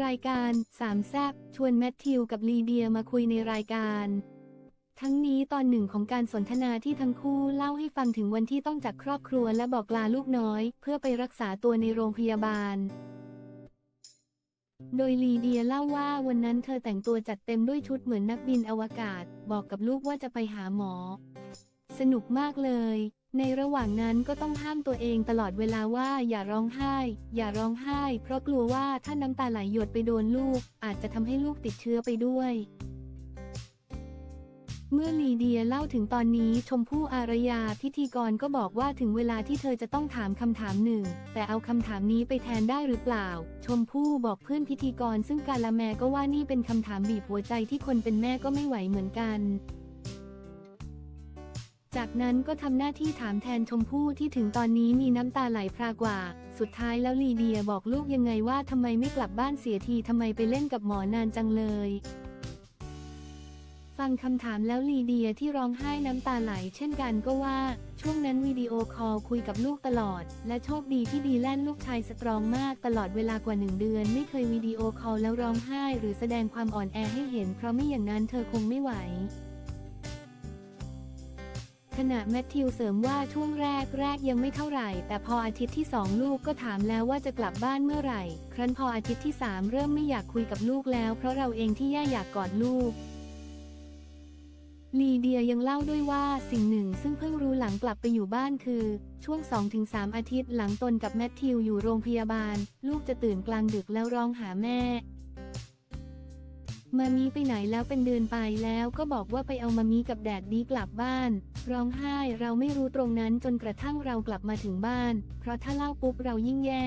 รายการสามแซบชวนแมทธิวกับลีเดียมาคุยในรายการ ทั้งนี้ตอนหนึ่งของการสนทนาที่ทั้งคู่เล่าให้ฟังถึงวันที่ต้องจากครอบครัวและบอกลาลูกน้อย เพื่อไปรักษาตัวในโรงพยาบาล โดยลีเดียเล่าว่าวันนั้นเธอแต่งตัวจัดเต็มด้วยชุดเหมือนนักบินอวกาศ บอกกับลูกว่าจะไปหาหมอ สนุกมากเลย ในระหว่างนั้นก็ต้องห้ามตัวเองตลอดเวลาว่าอย่าร้องไห้ อย่าร้องไห้ เพราะกลัวว่าถ้าน้ำตาไหลหยดไปโดนลูก อาจจะทำให้ลูกติดเชื้อไปด้วย เมื่อลีเดียเล่าถึงตอนนี้ชมพู่อารยาพิธีกรก็บอกว่าถึงเวลาที่เธอจะต้องถามคำถามหนึ่ง แต่เอาคำถามนี้ไปแทนได้หรือเปล่า ชมพู่บอกเพื่อนพิธีกรซึ่งกาละแมก็ว่านี่เป็นคำถามบีบหัวใจที่คนเป็นแม่ก็ไม่ไหวเหมือนกัน จากนั้นก็ทำหน้าที่ถามแทนชมพู่ที่ถึงตอนนี้มีน้ำตาไหลพรากว่า สุดท้ายแล้วลีเดียบอกลูกยังไงว่าทำไมไม่กลับบ้านเสียทีทำไมไปเล่นกับหมอนานจังเลย ฟังคำถามแล้วลีเดียที่ร้องไห้น้ำตาไหลเช่นกันก็ว่า ช่วงนั้นวิดีโอคอลคุยกับลูกตลอด และโชคดีที่ดีแลนลูกชายสตรองมากตลอดเวลากว่าหนึ่งเดือน ไม่เคยวิดีโอคอลแล้วร้องไห้ หรือแสดงความอ่อนแอให้เห็น เพราะไม่อย่างนั้นเธอคงไม่ไหว ขณะแมทธิวเสริมว่าช่วงแรกแรกยังไม่เท่าไหร่ แต่พออาทิตย์ที่สองลูกก็ถามแล้วว่าจะกลับบ้านเมื่อไหร่ ครั้นพออาทิตย์ที่สามเริ่มไม่อยากคุยกับลูกแล้ว เพราะเราเองที่แย่อยากกอดลูกลีเดียยังเล่าด้วยว่าสิ่งหนึ่งซึ่งเพิ่งรู้หลังกลับไปอยู่บ้านคือ ช่วง 2-3 อาทิตย์หลังตนกับแมทธิวอยู่โรงพยาบาล ลูกจะตื่นกลางดึกแล้วร้องหาแม่ มามีไปไหนแล้วเป็นเดือนไปแล้วก็บอกว่าไปเอามามีกับแดดดีกลับบ้าน ร้องไห้เราไม่รู้ตรงนั้นจนกระทั่งเรากลับมาถึงบ้าน เพราะถ้าเล่าปุ๊บเรายิ่งแย่